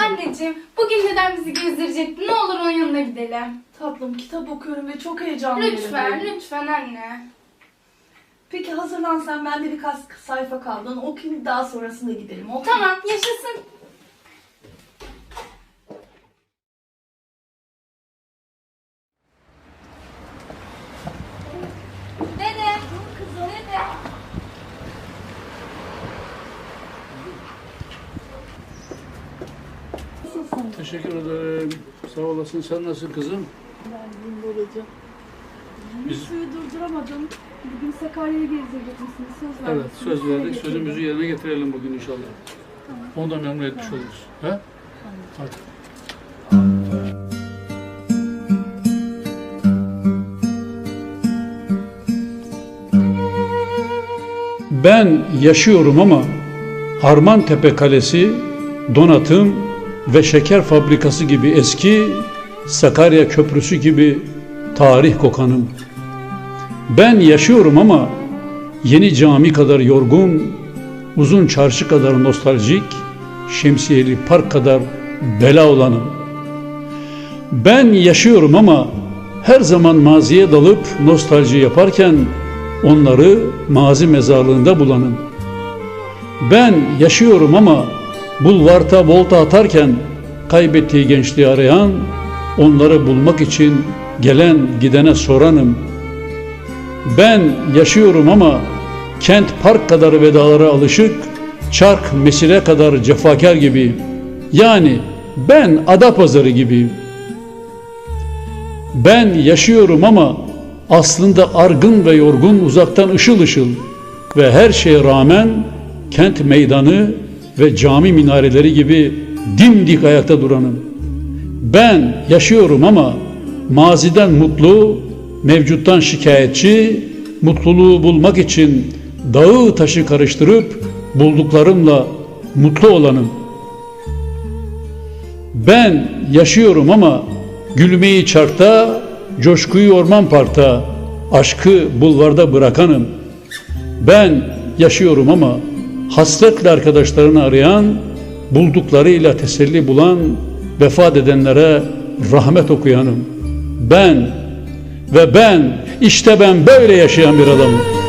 Anneciğim, bugün neden bizi gezdirecekti? Ne olur onun yanına gidelim. Tatlım kitap okuyorum ve çok heyecanlıyım. Lütfen, lütfen anne. Peki hazırlan sen ben de birkaç sayfa kaldın okuyayım daha sonrasında gidelim. oldu mu? Tamam, yaşasın. Teşekkür ederim. Sağ olasın. Sen nasılsın kızım? Ben babacığım. Biz- Suyu durduramadım. Bugün Sakarya'ya gezdirecek misiniz? Söz verdik. Evet, söz verdik. Sözümüzü yerine getirelim bugün inşallah. Onu da memnun etmiş oluruz. He? Hadi. Ben yaşıyorum ama Harmantepe Kalesi, donatım ve şeker fabrikası gibi eski, Sakarya Köprüsü gibi tarih kokanım. Ben yaşıyorum ama yeni cami kadar yorgun, uzun çarşı kadar nostaljik, şemsiyeli park kadar bela olanım. Ben yaşıyorum ama her zaman maziye dalıp nostalji yaparken onları mazi mezarlığında bulanım. Ben yaşıyorum ama bulvarta volta atarken kaybettiği gençliği arayan, onları bulmak için gelen gidene soranım. Ben yaşıyorum ama kent park kadar vedalara alışık, çark mesire kadar cefakar gibi. Yani ben Adapazarı gibiyim. Ben yaşıyorum ama aslında argın ve yorgun uzaktan ışıl ışıl ve her şeye rağmen kent meydanı ve cami minareleri gibi dimdik ayakta duranım. Ben yaşıyorum ama maziden mutlu, mevcuttan şikayetçi, mutluluğu bulmak için dağı taşı karıştırıp bulduklarımla mutlu olanım. Ben yaşıyorum ama gülmeyi çarkta, coşkuyu orman parkta, aşkı bulvarda bırakanım. Ben yaşıyorum ama hasretle arkadaşlarını arayan, bulduklarıyla teselli bulan, vefat edenlere rahmet okuyanım. Ben ve ben, işte ben böyle yaşayan bir adamım.